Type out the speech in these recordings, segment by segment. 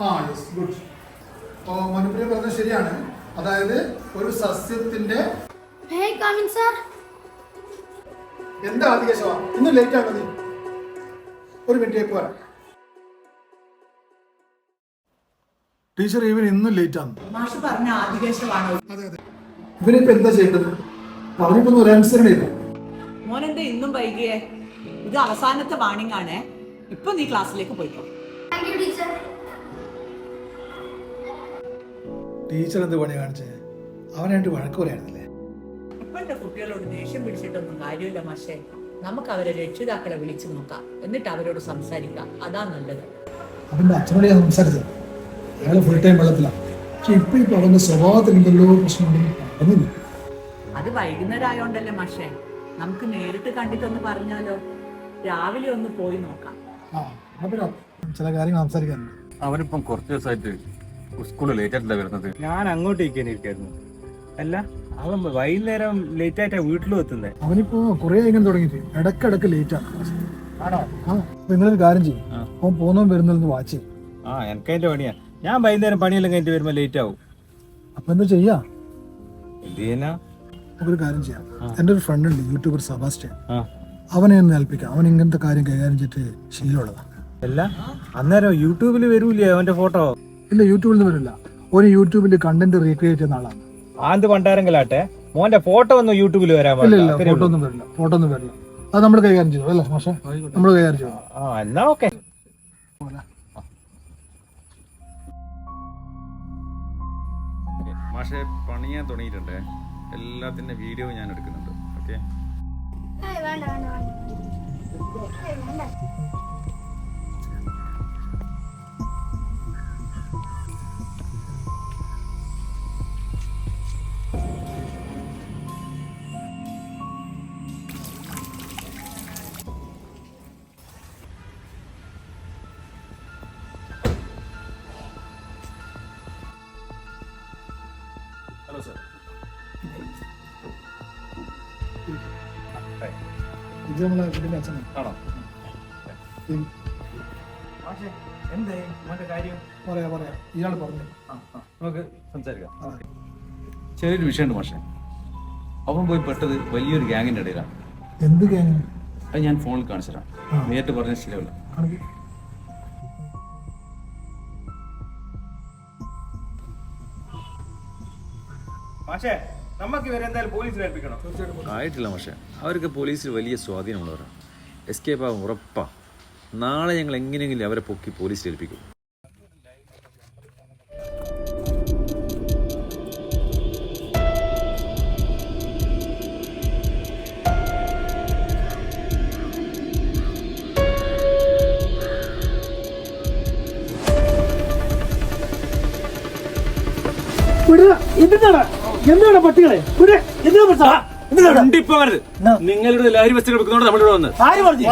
ആ yes good അപ്പോൾ മനുപ്രിയ പറഞ്ഞത് ശരിയാണ്. അതായത് ഒരു സസ്യത്തിന്റെ Hey, come in, എന്താ ആദ്യ ശവ? ഇന്ന് ലേറ്റ് ആണോ നീ? ഒരു മിനിറ്റ് പോരാ ടീച്ചർ ഇവൻ ഇന്നും ലേറ്റ് ആണ്. മാഷ് പറഞ്ഞ ആദികേശമാണോ അതെ അതെ. ഇവനിപ്പോ എന്താ ചെയ്യേണ്ടത്? പറഞ്ഞിട്ടൊന്നും ഒരു അനുസരണയില്ല മോനെന്താ ഇന്നും വൈകിയേ? ഇത് അവസാനത്തെ വാണിംഗ് ആണ്. ഇപ്പൊ നീ ക്ലാസ്സിലേക്ക് പോയിക്കോ. Thank ടീച്ചർ എന്ത് പണി കാണിച്ചേ അവനായിട്ട് വഴക്ക് പറയായിരുന്നില്ലേ ഇപ്പോഴത്തെ കുട്ടികളോട് ദേഷ്യം പിടിച്ചിട്ടൊന്നും കാര്യമില്ല മാഷേ. നമുക്ക് അവരെ രക്ഷിതാക്കളെ വിളിച്ചു നോക്കാം. എന്നിട്ട് അവരോട് സംസാരിക്കാം. അതാ നല്ലത്. അവന്റെ അച്ഛനോട് ഞാൻ സംസാരിച്ചത്. അയാൾ ഫുൾ ടൈം വെള്ളത്തിലാണ് പക്ഷെ ഇപ്പൊ ഇപ്പൊ അവന്റെ സ്വഭാവത്തിൽ എന്തെല്ലോ പ്രശ്നമുണ്ടെന്ന് അത് വൈകുന്നേരം ആയോണ്ടല്ലേ മാഷേ. നമുക്ക് നേരിട്ട് കണ്ടിട്ടൊന്ന് പറഞ്ഞാലോ? രാവിലെ ഒന്ന് പോയി നോക്കാം. ആ അപ്പൊ ചില കാര്യങ്ങൾ സംസാരിക്കാനുണ്ട്. അവനിപ്പം കുറച്ച് ദിവസമായിട്ട് സ്കൂളിൽ ലേറ്റ് വരുന്നത്? ഞാൻ അങ്ങോട്ട് ഇരിക്കാനിരിക്കായിരുന്നു. അല്ല അവൻ വൈകുന്നേരം ലേറ്റ് ആയിട്ടാ വീട്ടിലും എത്തുന്നത് അവനിപ്പോ കുറെ ഇങ്ങനെ തുടങ്ങിയിട്ട് ഇടക്കിടക്ക് ലേറ്റ് ആണ്? നിങ്ങളൊരു കാര്യം ചെയ്യും. അവൻ പോന്നോ വരുന്നതെന്ന് വാച്ച് ചെയ്യും. ആ എനിക്ക് അതിന്റെ പണിയാ. ഞാൻ വൈകുന്നേരം പണിയെല്ലാം കഴിഞ്ഞിട്ട് വരുമ്പോ ലേറ്റ് ആവും. അപ്പൊ എന്താ ചെയ്യാ? എന്ത് ചെയ്യാ നമുക്കൊരു കാര്യം ചെയ്യാം. എന്റെ ഒരു ഫ്രണ്ട് ഉണ്ട് യൂട്യൂബർ സബാസ്റ്റ്യൻ. ആ. അവനെ ഒന്ന് ഏൽപ്പിക്കാം. അവൻ ഇങ്ങനത്തെ കാര്യം കൈകാര്യം ചെയ്തിട്ട് ശീലമുള്ളതാണ് അല്ല അന്നേരം യൂട്യൂബിൽ വരൂലേ അവന്റെ ഫോട്ടോ ഇല്ല യൂട്യൂബിൽ നിന്ന് വരില്ല. ഒരു യൂട്യൂബിൽ കണ്ടന്റ് റീക്രിയേറ്റ് ചെയ്യുന്ന ആളാണ്. ആന്ത് പണ്ടാരെങ്കിലാട്ടെ? മോന്റെ ഫോട്ടോ ഒന്നും യൂട്യൂബിൽ വരാൻ ഇല്ല ഇല്ല പാടില്ല. ഫോട്ടോ ഒന്നും വരില്ല. ഫോട്ടോ ഒന്നും വരില്ല. അത് നമ്മൾ കൈകാര്യം ചെയ്തു അല്ലേ മാഷെ? നമ്മൾ കൈകാര്യം ചെയ്തു? ആ എന്നാ ഓക്കെ. മാഷെ പണിയാൻ തുടങ്ങിയിട്ടുണ്ട്. എല്ലാത്തിന്റെ വീഡിയോ ഞാൻ എടുക്കുന്നുണ്ട്. ഓക്കെ? വേണ്ട വേണ്ട വേണ്ട. ഇത് നമ്മളെ വീടിന്റെ അച്ഛനാണ് ആണോ. ഉം. എന്തായി മോന്റെ കാര്യം? പറയാ പറയാ. ഇയാൾ പറഞ്ഞു. നമുക്ക് സംസാരിക്കാം. ചെറിയൊരു വിഷയമുണ്ട് മാഷെ. അവൻ പോയി പെട്ടത് വലിയൊരു ഗ്യാങ്ങിന്റെ ഇടയിലാണ്. എന്ത് ഗ്യാങ് അത് ഞാൻ ഫോണിൽ കാണിച്ചു തരാം. നേരിട്ട് പറഞ്ഞ ശരിയല്ല കാണിക്ക്. നമുക്ക് പോലീസിൽ ഏൽപ്പിക്കണം. ആയിട്ടില്ല പക്ഷേ അവർക്ക് പോലീസിൽ വലിയ സ്വാധീനമുള്ളവരാണ് എസ്കേപ്പ് ആകും ഉറപ്പാ. നാളെ ഞങ്ങൾ എങ്ങനെയെങ്കിലും അവരെ പൊക്കി പോലീസിൽ ഏൽപ്പിക്കും. എന്താണ് പട്ടികളെ വിട്. എന്തിനാ പ്രശ്നം? എന്തിനാ? കണ്ടിപ്പോകരുത് നിങ്ങളുടെ ലഹരി വസ്തുക്കൾ എടുക്കുന്നതുകൊണ്ട് നമ്മളിവിടെ വന്ന് ആര് പറഞ്ഞു.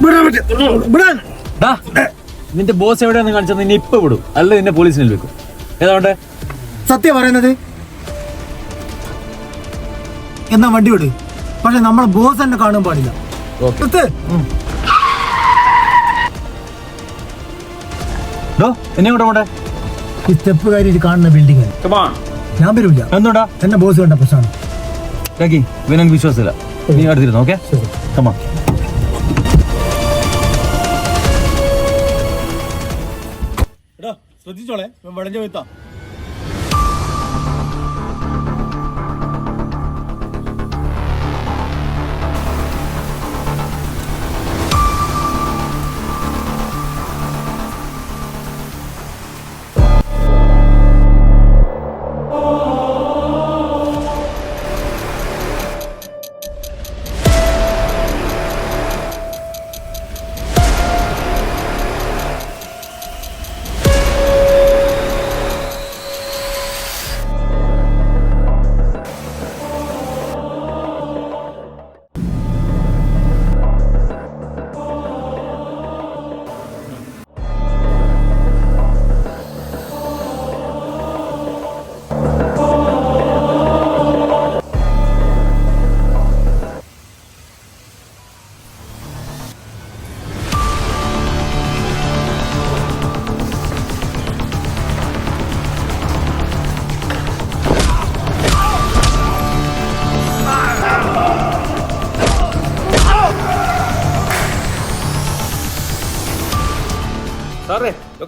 വിടാൻ പറ്റില്ല. വിടാൻ. നിന്റെ ബോസ് എവിടെയാന്ന് കാണിച്ചത് നിന്നെ ഇപ്പൊ വിടും. അല്ല നിന്നെ പോലീസിൽ ഏൽപ്പിക്കും. ഏതാണ്ട് സത്യം പറയുന്നത്? എന്നാ വണ്ടി വിട്. പക്ഷെ നമ്മളെ ബോസ് തന്നെ കാണാൻ പാടില്ല. നിർത്ത്. എന്നെ കൂടെ പോട്ടെ ഈ സ്റ്റെപ്പ് കയറി കാണുന്ന ബിൽഡിംഗ് ഞാൻ വരില്ല. എന്തുണ്ടാ? എന്നെ ബോസ് കണ്ട പ്രശ്നമാണ്. കാക്കി ഇവനെ വിശ്വാസമില്ല. നീ അടുത്തിരുന്നു ഓക്കെ കമാ ശ്രദ്ധിച്ചോളെ വളഞ്ഞു പോയിത്താ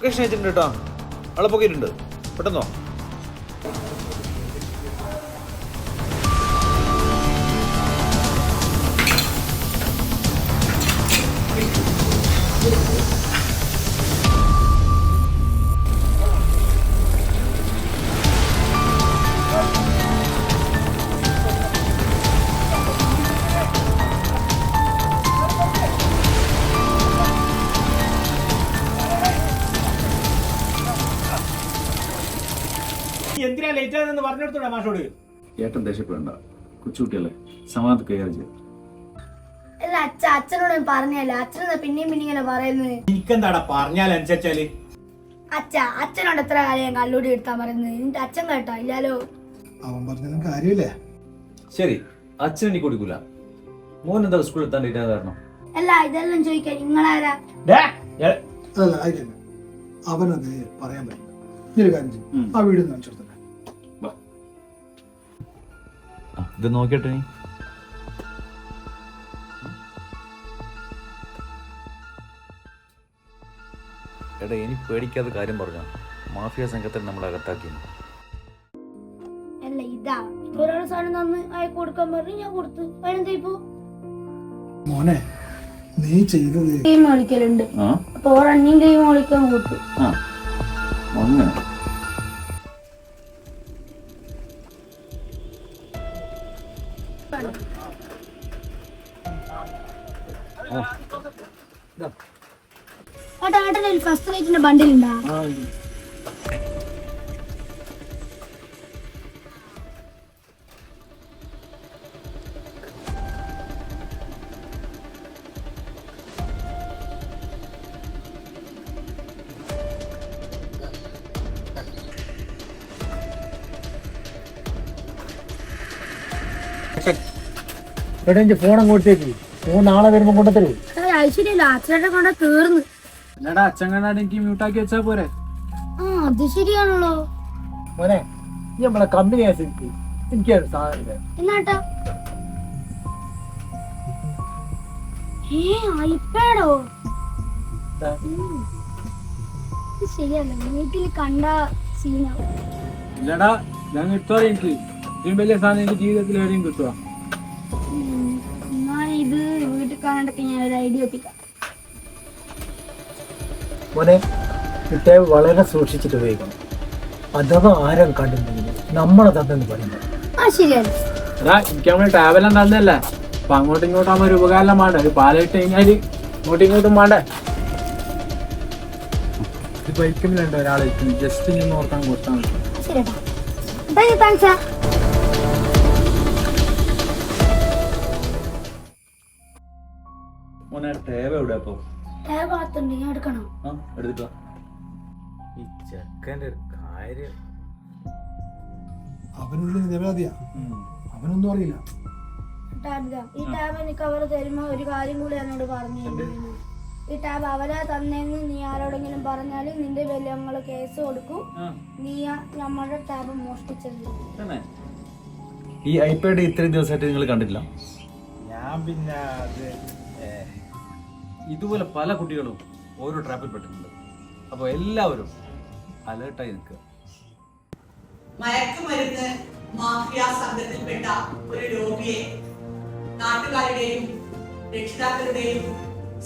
ലൊക്കേഷൻ അയച്ചിട്ടുണ്ട് കേട്ടോ. ആളെ പൊക്കിയിട്ടുണ്ട്. പെട്ടെന്നോ? എന്തിനാ ലേറ്റ് ആയതെന്ന് പറഞ്ഞെടുത്തോടാ മാഷോട്? ഏട്ടൻ ദേഷ്യപ്പെടണ്ട. കൊച്ചുകുട്ടിയല്ലേ? സമാധാനം കൈകാര്യം ചെയ്യും. അല്ല അച്ഛ അച്ഛനോട് ഞാൻ പറഞ്ഞല്ല അച്ഛനെന്താ പിന്നെയും പിന്നെ ഇങ്ങനെ പറയുന്നത്? എനിക്കെന്താടാ പറഞ്ഞാൽ അനുസരിച്ചാൽ? അച്ഛ അച്ഛനോട് എത്ര കാര്യം കല്ലൂടി എടുത്താൻ പറയുന്നത്? നിന്റെ അച്ഛൻ കേട്ടോ ഇല്ലാലോ? അവൻ പറഞ്ഞതും കാര്യമില്ലേ? ശരി അച്ഛൻ എനിക്ക് കൊടുക്കൂല. മോൻ എന്താ സ്കൂളിൽ എത്താൻ കാരണം? അല്ല ഇതെല്ലാം ചോദിക്കാൻ നിങ്ങളാരാ? അതല്ല അവനത് പറയാൻ പറ്റില്ല. ഇനി ഒരു കാര്യം ചെയ്യും. ആ വീട് കാണിച്ചു ഇത് നോക്കിയിട്ട് നീ. എടാ ഇനി പേടിക്കാതെ കാര്യം പറഞ്ഞോ. മാഫിയ സംഘത്തിൽ നമ്മൾ അകത്താക്കി അല്ല ഇതാ. ഒരാളെ സാധനം തന്ന് അയക്ക് കൊടുക്കാൻ പറഞ്ഞു ഞാൻ കൊടുത്തു. അതിനെന്താ ഇപ്പൊ? മോനെ നീ ചെയ്തത് ഗെയിം കളിക്കലുണ്ട് ആ? അപ്പൊ റണ്ണിങ് ഗെയിം കളിക്കാൻ കൊടുത്തു. ആ. അങ്ങനെ ബണ്ടിലുണ്ടാ എടാ ഫോൺ അങ്ങോട്ടേക്ക് ഫോൺ നാളെ വരുമ്പോ കൊണ്ടുത്തരൂ. ഐശ്വര്യല്ല അച്ഛനെ കൊണ്ട് തീർന്നു. എന്നടാ അച്ഛൻ കണ്ടാട് എനിക്ക് മ്യൂട്ടാക്കി വെച്ചാ പോരെ. ആ അത് ശരിയാണല്ലോ. മോനെ നീ നമ്മളെ കമ്പനി സാധനം എന്നാട്ടാ? ഏ ഐപാഡോ ഇതാ. ശരിയല്ല വീട്ടിൽ കണ്ട സീനാവും ഇല്ലടാ ഞാൻ കിട്ടുക എനിക്ക്. ഇതിലും വലിയ സാധനം എനിക്ക് ജീവിതത്തിൽ എവിടെയും കിട്ടുക എന്നാ ഇത് വീട്ടിൽ കാണാണ്ടൊക്കെ ഞാൻ ഒരു ഐഡിയ ഒപ്പിക്കാം മോനെ കിട്ടിയ വളരെ സൂക്ഷിച്ചിട്ട് ഉപയോഗിക്കണം. അഥവാ ആരും കണ്ടിട്ടുണ്ടെങ്കിൽ നമ്മളെ തന്നെന്ന് പറയുന്നത്? ശരിയല്ല എടാ എനിക്ക് തന്നല്ലേ അപ്പൊ അങ്ങോട്ടും ഇങ്ങോട്ടും ഒരു ഉപകാരം വേണ്ട? ഒരു പാലിട്ട് കഴിഞ്ഞാൽ ഇങ്ങോട്ടും ഇങ്ങോട്ടും വേണ്ടേ? ജസ്റ്റ് ഇങ്ങനെ ഓർക്കാൻ കൊടുത്താൽ മതി. മോനെ ടേബ എവിടെ എടുക്കണോ. ആ എടുത്തിട്ടോ ഈ ചെക്കന്റെ ഒരു കാര്യം. അവനുള്ളിൽ നിരവധിയാ അവനൊന്നും അറിയില്ല. ഈ ടാബ് എനിക്ക് അവർ തരുമ്പോ ഒരു കാര്യം കൂടി എന്നോട് പറഞ്ഞു ഈ ടാബ് അവരാ തന്നെന്ന് നീ ആരോടെങ്കിലും പറഞ്ഞാൽ നിന്റെ പേരിൽ നമ്മൾ കേസ് കൊടുക്കും. നീ നമ്മളുടെ ടാബ് മോഷ്ടിച്ചത് തന്നെ. ഈ ഐപാഡ് ഇത്രയും ദിവസമായിട്ട് നിങ്ങൾ കണ്ടില്ല ഞാൻ പിന്നെ അത് ഇതുപോലെ പല കുട്ടികളും ഓരോ ട്രാപ്പിൽ പെട്ടിട്ടുണ്ട്. അപ്പോൾ എല്ലാവരും അലേർട്ടായി നിൽക്കുക. മയക്കുമരുന്ന് മാഫിയ സംഘത്തിൽപ്പെട്ട ഒരു രോഗിയെ നാട്ടുകാരുടെയും രക്ഷിതാക്കളുടെയും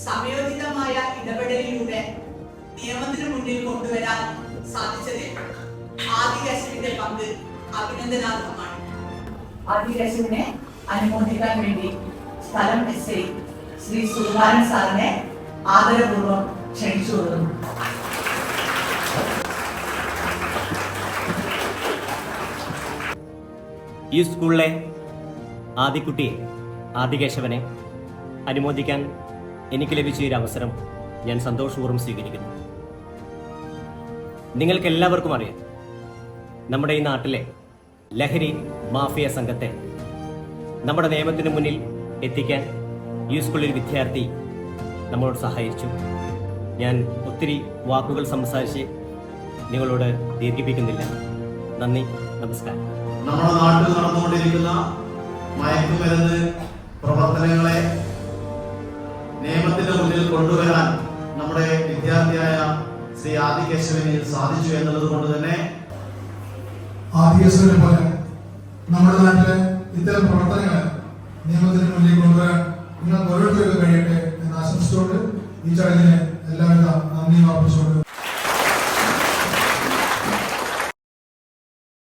സമയോചിതമായ ഇടപെടലിലൂടെ നിയമത്തിന് മുന്നിൽ കൊണ്ടുവരാൻ സാധിച്ചതിൽ ആദികശുവിന്റെ പങ്ക് അഭിനന്ദനാർഹമാണ്. ആദികശുവിനെ അനുമോദിക്കാൻ വേണ്ടി സ്ഥലം എസ് ഐ ശ്രീ സുധാരൻ സാറിനെ ആദരപൂർവം ക്ഷണിച്ചു കൊടുക്കുന്നു ഈ സ്കൂളിലെ ആദിക്കുട്ടിയെ ആദികേശവനെ അനുമോദിക്കാൻ എനിക്ക് ലഭിച്ച ഒരു അവസരം ഞാൻ സന്തോഷപൂർവം സ്വീകരിക്കുന്നു. നിങ്ങൾക്ക് എല്ലാവർക്കും അറിയാം നമ്മുടെ ഈ നാട്ടിലെ ലഹരി മാഫിയ സംഘത്തെ നമ്മുടെ നിയമത്തിന് മുന്നിൽ എത്തിക്കാൻ ഈ സ്കൂളിൽ വിദ്യാർത്ഥി നമ്മളോട് സഹായിച്ചു. ഞാൻ ഒത്തിരി വാക്കുകൾ സംസാരിച്ച് നിങ്ങളോട് ദീർഘിപ്പിക്കുന്നില്ല. നന്ദി നമസ്കാരം. നമ്മുടെ നാട്ടിൽ നടന്നുകൊണ്ടിരിക്കുന്ന മയക്കുമരുന്ന് പ്രവർത്തനങ്ങളെ നിയമത്തിന്റെ മുന്നിൽ കൊണ്ടുവരാൻ നമ്മുടെ വിദ്യാർത്ഥിയായ ശ്രീ ആദികേശവന് സാധിച്ചു എന്നുള്ളത് കൊണ്ട് തന്നെ ആദികേശ്വരനെ പോലെ നമ്മുടെ നാട്ടിലെ ഇത്തരം പ്രവർത്തനങ്ങൾ നിയമത്തിന്റെ മുന്നിൽ കൊണ്ടുവരാൻ നിങ്ങൾക്ക് ഓരോരുത്തർക്കും കഴിയട്ടെ എന്ന് ആശംസിച്ചുകൊണ്ട് ഈ ചടങ്ങിന് എല്ലാവിധ നന്ദി അർപ്പിച്ചുകൊണ്ട്